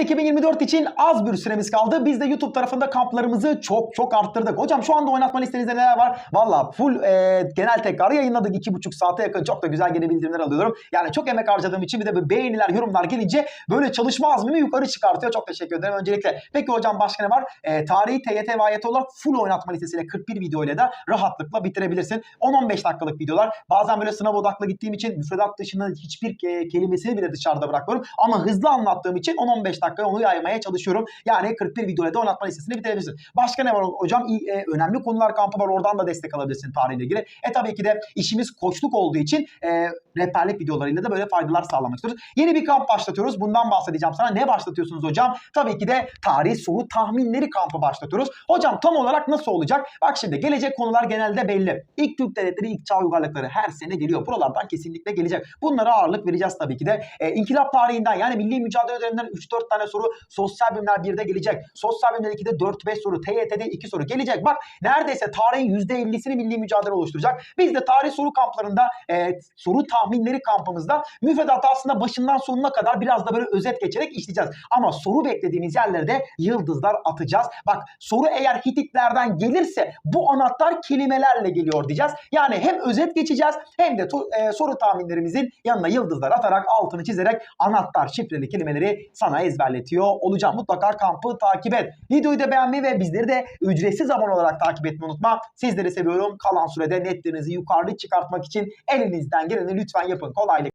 2024 için az bir süremiz kaldı. Biz de YouTube tarafında kamplarımızı çok çok arttırdık. Hocam şu anda oynatma listenizde neler var? Valla full e, genel tekrar yayınladık. 2,5 saate yakın çok da güzel geri bildirimler alıyorum. Yani çok emek harcadığım için bir de böyle beğeniler, yorumlar gelince böyle çalışma azmimi yukarı çıkartıyor. Çok teşekkür ederim öncelikle. Peki hocam başka ne var? E, tarihi TYT ve olarak full oynatma listesiyle 41 video ile de rahatlıkla bitirebilirsin. 10-15 dakikalık videolar. Bazen böyle sınav odaklı gittiğim için müfredat dışında hiçbir ke- kelimesini bile dışarıda bırakmıyorum. Ama hızlı anlattığım için 10-15 dakikaya onu yaymaya çalışıyorum. Yani 41 videoyla da oynatma listesini bitirebilirsin. Başka ne var hocam? E, önemli konular kampı var. Oradan da destek alabilirsin tarihle ilgili. E tabii ki de işimiz koçluk olduğu için e, rehberlik videolarıyla da böyle faydalar sağlamak istiyoruz. Yeni bir kamp başlatıyoruz. Bundan bahsedeceğim sana. Ne başlatıyorsunuz hocam? Tabii ki de tarih soru tahminleri kampı başlatıyoruz. Hocam tam olarak nasıl olacak? Bak şimdi gelecek konular genelde belli. İlk Türk devletleri, ilk çağ uygarlıkları her sene geliyor. Buralardan kesinlikle gelecek. Bunlara ağırlık vereceğiz tabii ki de. E, inkılap tarihinden yani milli mücadele döneminden 3-4 tane soru sosyal bilimler 1'de gelecek. Sosyal bilimler 2'de 4-5 soru. TYT'de 2 soru gelecek. Bak neredeyse tarihin %50'sini milli mücadele oluşturacak. Biz de tarih soru kamplarında e, soru tahminleri kampımızda müfredatı aslında başından sonuna kadar biraz da böyle özet geçerek işleyeceğiz. Ama soru beklediğimiz yerlerde yıldızlar atacağız. Bak soru eğer Hititlerden gelirse bu anahtar kelimelerle geliyor diyeceğiz. Yani hem özet geçeceğiz hem de e, soru tahminlerimizin yanına yıldızlar atarak altını çizerek anahtar şifreli kelimeleri sana ezberletiyor olacağım. Mutlaka kampı takip et. Videoyu da beğenmeyi ve bizleri de ücretsiz abone olarak takip etmeyi unutma. Sizleri seviyorum. Kalan sürede netlerinizi yukarı çıkartmak için elinizden geleni lütfen yapın. Kolaylık.